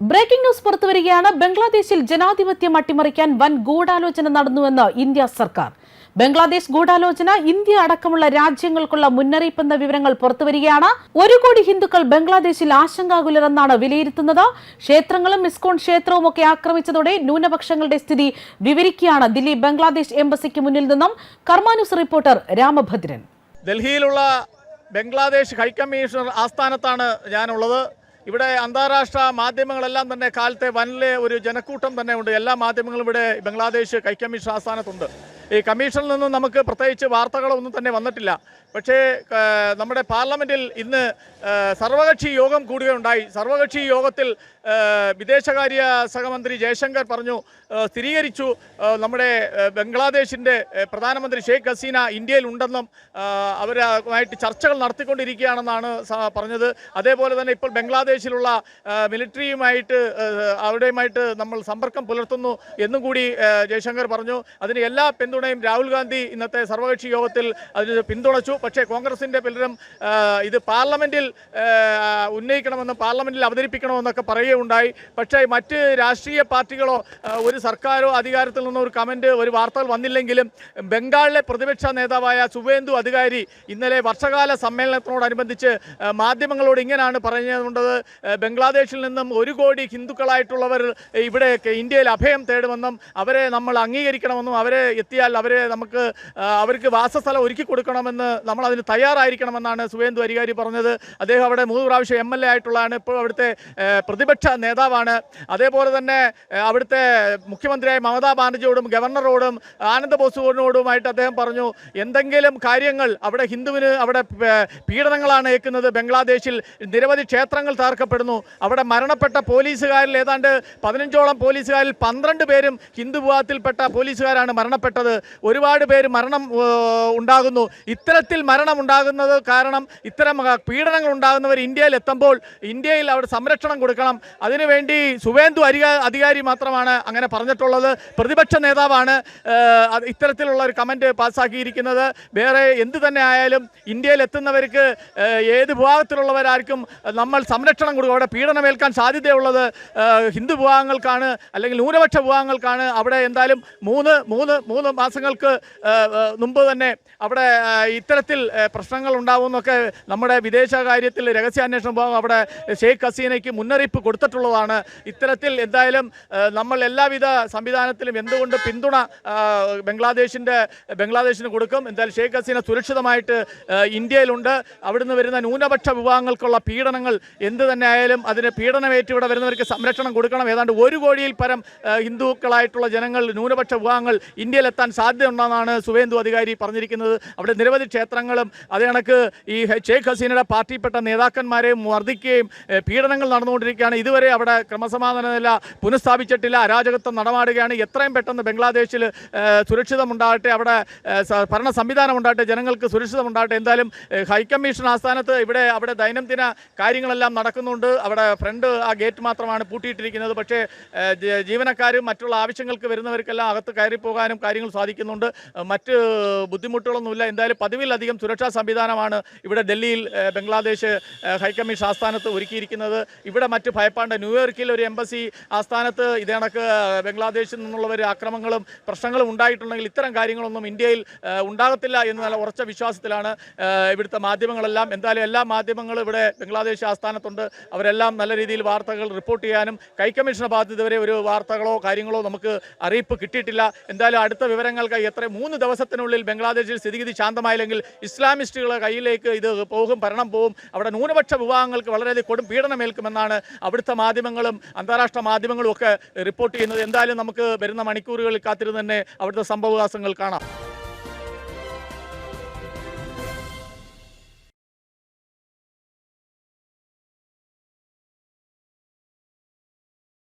Breaking news പുറത്തുവരികയാണ് ബംഗ്ലാദേശിൽ ജനാധിപത്യം അട്ടിമറിക്കാൻ വൻ ഗൂഢാലോചന നടന്നുവെന്ന് ഇന്ത്യ സർക്കാർ. ബംഗ്ലാദേശ് ഗൂഢാലോചന ഇന്ത്യ അടക്കമുള്ള രാജ്യങ്ങൾക്കുള്ള മുന്നറിയിപ്പെന്ന വിവരങ്ങൾ പുറത്തുവരികയാണ് ഒരു കോടി ഹിന്ദുക്കൾ ബംഗ്ലാദേശിൽ ആശങ്കാകുലരെന്നാണ് വിലയിരുത്തുന്നത്. ക്ഷേത്രങ്ങളും മിസ്കോൺ ക്ഷേത്രവും ഒക്കെ ആക്രമിച്ചതോടെ ന്യൂനപക്ഷങ്ങളുടെ സ്ഥിതി വിവരിക്കുകയാണ് ദില്ലി ബംഗ്ലാദേശ് എംബസിക്ക് മുന്നിൽ നിന്നും. കർമാനുസ് റിപ്പോർട്ടർ രാമഭദ്രൻ. ഡൽഹിയിലുള്ള ബംഗ്ലാദേശ് ഹൈക്കമ്മീഷണർ ആസ്ഥാനത്താണ് ഞാനുള്ളത്. ഇവിടെ അന്താരാഷ്ട്ര മാധ്യമങ്ങളെല്ലാം തന്നെ കാലത്തെ വനിലെ ഒരു ജനക്കൂട്ടം തന്നെ ഉണ്ട്. എല്ലാ മാധ്യമങ്ങളും ഇവിടെ ബംഗ്ലാദേശ് ഹൈക്കമ്മീഷൻ ആസ്ഥാനത്തുണ്ട്. ഈ കമ്മീഷനിൽ നിന്നും നമുക്ക് പ്രത്യേകിച്ച് വാർത്തകളൊന്നും തന്നെ വന്നിട്ടില്ല. പക്ഷേ നമ്മുടെ പാർലമെന്റിൽ ഇന്ന് സർവകക്ഷി യോഗം കൂടുകയുണ്ടായി. സർവകക്ഷി യോഗത്തിൽ വിദേശകാര്യ സഹമന്ത്രി ജയശങ്കർ പറഞ്ഞു സ്ഥിരീകരിച്ചു. നമ്മുടെ ബംഗ്ലാദേശിന്റെ പ്രധാനമന്ത്രി ഷെയ്ഖ് ഹസീന ഇന്ത്യയിൽ ഉണ്ടെന്നും അവരുമായിട്ട് ചർച്ചകൾ നടത്തിക്കൊണ്ടിരിക്കുകയാണെന്നാണ് പറഞ്ഞത്. അതേപോലെ തന്നെ ഇപ്പോൾ ബംഗ്ലാദേശിലുള്ള മിലിറ്ററിയുമായിട്ട് അവിടെയുമായിട്ട് നമ്മൾ സമ്പർക്കം പുലർത്തുന്നു എന്നും കൂടി ജയശങ്കർ പറഞ്ഞു. അതിന് എല്ലാ പിന്തുണയും രാഹുൽ ഗാന്ധി ഇന്നത്തെ സർവകക്ഷി യോഗത്തിൽ അതിന് പിന്തുണച്ചു. പക്ഷേ കോൺഗ്രസിന്റെ പലരും ഇത് പാർലമെന്റിൽ ഉന്നയിക്കണമെന്നും പാർലമെന്റിൽ അവതരിപ്പിക്കണമെന്നൊക്കെ പറയുകയുണ്ടായി. പക്ഷേ മറ്റ് രാഷ്ട്രീയ പാർട്ടികളോ ഒരു സർക്കാരോ അധികാരത്തിൽ നിന്നോ ഒരു കമന്റ് ഒരു വാർത്തകൾ വന്നില്ലെങ്കിലും ബംഗാളിലെ പ്രതിപക്ഷ നേതാവായ സുവേന്ദു അധികാരി ഇന്നലെ വർഷകാല സമ്മേളനത്തോടനുബന്ധിച്ച് മാധ്യമങ്ങളോട് ഇങ്ങനെയാണ് പറഞ്ഞുകൊണ്ടത് ബംഗ്ലാദേശിൽ നിന്നും ഒരു കോടി ഹിന്ദുക്കളായിട്ടുള്ളവർ ഇവിടെ ഇന്ത്യയിൽ അഭയം തേടുമെന്നും അവരെ നമ്മൾ അംഗീകരിക്കണമെന്നും അവരെ എത്തിയാൽ അവരെ നമുക്ക് അവർക്ക് വാസസ്ഥലം ഒരുക്കി കൊടുക്കണമെന്ന് നമ്മൾ അതിന് തയ്യാറായിരിക്കണമെന്നാണ് സുവേന്ദു അരികാരി പറഞ്ഞത്. അദ്ദേഹം അവിടെ മൂന്ന് പ്രാവശ്യം എം എൽ എ ആയിട്ടുള്ളതാണ്. ഇപ്പോൾ അവിടുത്തെ പ്രതിപക്ഷ നേതാവാണ്. അതേപോലെ തന്നെ അവിടുത്തെ മുഖ്യമന്ത്രിയായ മമതാ ബാനർജിയോടും ഗവർണറോടും ആനന്ദ ബോസുവിനോടുമായിട്ട് അദ്ദേഹം പറഞ്ഞു എന്തെങ്കിലും കാര്യങ്ങൾ അവിടെ ഹിന്ദുവിന് അവിടെ പീഡനങ്ങളാണ് ഏൽക്കുന്നത്. ബംഗ്ലാദേശിൽ നിരവധി ക്ഷേത്രങ്ങൾ തകർക്കപ്പെടുന്നു. അവിടെ മരണപ്പെട്ട പോലീസുകാരിൽ ഏതാണ്ട് പതിനഞ്ചോളം പോലീസുകാരിൽ പന്ത്രണ്ട് പേരും ഹിന്ദു വിഭാഗത്തിൽപ്പെട്ട പോലീസുകാരാണ് മരണപ്പെട്ടത്. ഒരുപാട് പേര് മരണം ഉണ്ടാകുന്നു. ഇത്തരത്തിൽ മരണം ഉണ്ടാകുന്നത് കാരണം ഇത്തരം പീഡനങ്ങൾ ഉണ്ടാകുന്നവർ ഇന്ത്യയിൽ എത്തുമ്പോൾ ഇന്ത്യയിൽ അവിടെ സംരക്ഷണം കൊടുക്കണം. അതിനുവേണ്ടി സുവേന്ദു അരിക അധികാരി മാത്രമാണ് അങ്ങനെ പറഞ്ഞിട്ടുള്ളത്. പ്രതിപക്ഷ നേതാവാണ് ഇത്തരത്തിലുള്ള ഒരു കമന്റ് പാസ്സാക്കിയിരിക്കുന്നത്. വേറെ എന്ത് തന്നെ ആയാലും ഇന്ത്യയിൽ എത്തുന്നവർക്ക് ഏത് വിഭാഗത്തിലുള്ളവരാർക്കും നമ്മൾ സംരക്ഷണം കൊടുക്കും. അവിടെ പീഡനമേൽക്കാൻ സാധ്യതയുള്ളത് ഹിന്ദു വിഭാഗങ്ങൾക്കാണ് അല്ലെങ്കിൽ ന്യൂനപക്ഷ വിഭാഗങ്ങൾക്കാണ്. അവിടെ എന്തായാലും മൂന്ന് മൂന്ന് മൂന്ന് മാസങ്ങൾക്ക് മുമ്പ് തന്നെ അവിടെ ഇത്തരത്തിൽ പ്രശ്നങ്ങൾ ഉണ്ടാവുമെന്നൊക്കെ നമ്മുടെ വിദേശകാര്യത്തിൽ രഹസ്യാന്വേഷണ വിഭാഗം അവിടെ ഷെയ്ഖ് ഹസീനയ്ക്ക് മുന്നറിയിപ്പ് കൊടുത്തിട്ടുള്ളതാണ്. ഇത്തരത്തിൽ എന്തായാലും നമ്മൾ എല്ലാവിധ സംവിധാനത്തിലും എന്തുകൊണ്ട് പിന്തുണ ബംഗ്ലാദേശിന്റെ ബംഗ്ലാദേശിന് കൊടുക്കും. എന്തായാലും ഷെയ്ഖ് ഹസീന സുരക്ഷിതമായിട്ട് ഇന്ത്യയിലുണ്ട്. അവിടുന്ന് വരുന്ന ന്യൂനപക്ഷ വിഭാഗങ്ങൾക്കുള്ള പീഡനങ്ങൾ എന്ത് തന്നെ ആയാലും അതിന് പീഡനമേറ്റ് ഇവിടെ വരുന്നവർക്ക് സംരക്ഷണം കൊടുക്കണം. ഏതാണ്ട് ഒരു കോടിയിൽ പരം ഹിന്ദുക്കളായിട്ടുള്ള ജനങ്ങൾ ന്യൂനപക്ഷ വിഭാഗങ്ങൾ ഇന്ത്യയിലെത്താൻ സാധ്യതയുണ്ടെന്നാണ് സുവേന്ദു അധികാരി പറഞ്ഞിരിക്കുന്നത്. അവിടെ നിരവധി ക്ഷേത്രങ്ങളും അതേ കണക്ക് ഈ ഷെയ്ഖ് ഹസീനയുടെ പാർട്ടിയിൽപ്പെട്ട നേതാക്കന്മാരെയും വർദ്ധിക്കുകയും ഏഹ്, പീഡനങ്ങൾ നടന്നുകൊണ്ടിരിക്കുകയാണ്. ഇതുവരെ അവിടെ ക്രമസമാധാന നില പുനഃസ്ഥാപിച്ചിട്ടില്ല. അരാജകത്വം നടമാടുകയാണ്. എത്രയും പെട്ടെന്ന് ബംഗ്ലാദേശിൽ സുരക്ഷിതമുണ്ടാകട്ടെ. അവിടെ ഭരണ സംവിധാനം ഉണ്ടാകട്ടെ. ജനങ്ങൾക്ക് സുരക്ഷിതമുണ്ടാകട്ടെ. എന്തായാലും ഹൈക്കമ്മീഷൻ ആസ്ഥാനത്ത് ഇവിടെ അവിടെ ദൈനംദിന കാര്യങ്ങളെല്ലാം നടക്കുന്നുണ്ട്. അവിടെ ഫ്രണ്ട് ആ ഗേറ്റ് മാത്രമാണ് പൂട്ടിയിട്ടിരിക്കുന്നത്. പക്ഷേ ജീവനക്കാരും മറ്റുള്ള ആവശ്യങ്ങൾക്ക് വരുന്നവർക്കെല്ലാം അകത്ത് കയറി പോകാനും കാര്യങ്ങൾ സാധിക്കുന്നുണ്ട്. മറ്റ് ബുദ്ധിമുട്ടുകളൊന്നുമില്ല. എന്തായാലും പതിവിലധികം സുരക്ഷാ സംവിധാനമാണ് ഇവിടെ ഡൽഹിയിൽ ബംഗ്ലാദേശ് ഹൈക്കമ്മീഷൻ ആസ്ഥാനത്ത് ഒരുക്കിയിരിക്കുന്നത്. ഇവിടെ മറ്റ് ഭയപ്പാണ്ട് ന്യൂയോർക്കിൽ ഒരു എംബസി ആസ്ഥാനത്ത് ഇതേ കണക്ക് ബംഗ്ലാദേശിൽ നിന്നുള്ളവർ ആക്രമങ്ങളും പ്രശ്നങ്ങളും ഉണ്ടായിട്ടുണ്ടെങ്കിൽ ഇത്തരം കാര്യങ്ങളൊന്നും ഇന്ത്യയിൽ ഉണ്ടാകത്തില്ല എന്ന് നല്ല ഉറച്ച വിശ്വാസത്തിലാണ് ഇവിടുത്തെ മാധ്യമങ്ങളെല്ലാം. എന്തായാലും എല്ലാ മാധ്യമങ്ങളും ഇവിടെ ബംഗ്ലാദേശ് ആസ്ഥാനത്തുണ്ട്. അവരെല്ലാം നല്ല രീതിയിൽ വാർത്തകൾ റിപ്പോർട്ട് ചെയ്യാനും ഹൈക്കമ്മീഷനെ ഭാഗത്ത് വരെ ഒരു വാർത്തകളോ കാര്യങ്ങളോ നമുക്ക് അറിയിപ്പ് കിട്ടിയിട്ടില്ല. എന്തായാലും അടുത്ത വിവരങ്ങൾക്ക് എത്ര മൂന്ന് ദിവസത്തിനുള്ളിൽ ബംഗ്ലാദേശിൽ സ്ഥിതിഗതി ശാന്തമായില്ലെങ്കിൽ ഇസ്ലാമിസ്റ്റുകളുടെ കയ്യിലേക്ക് ഇത് പോകും ഭരണം പോകും അവിടെ ന്യൂനപക്ഷ വിഭാഗങ്ങൾക്ക് വളരെയധികം കൊടും പീഡനമേൽക്കുമെന്നാണ് അവിടുത്തെ മാധ്യമങ്ങളും അന്താരാഷ്ട്ര മാധ്യമങ്ങളും ഒക്കെ റിപ്പോർട്ട് ചെയ്യുന്നത്. എന്തായാലും നമുക്ക് വരുന്ന മണിക്കൂറുകളിൽ കാത്തിരുന്ന് തന്നെ അവിടുത്തെ സംഭവവികാസങ്ങൾ കാണാം.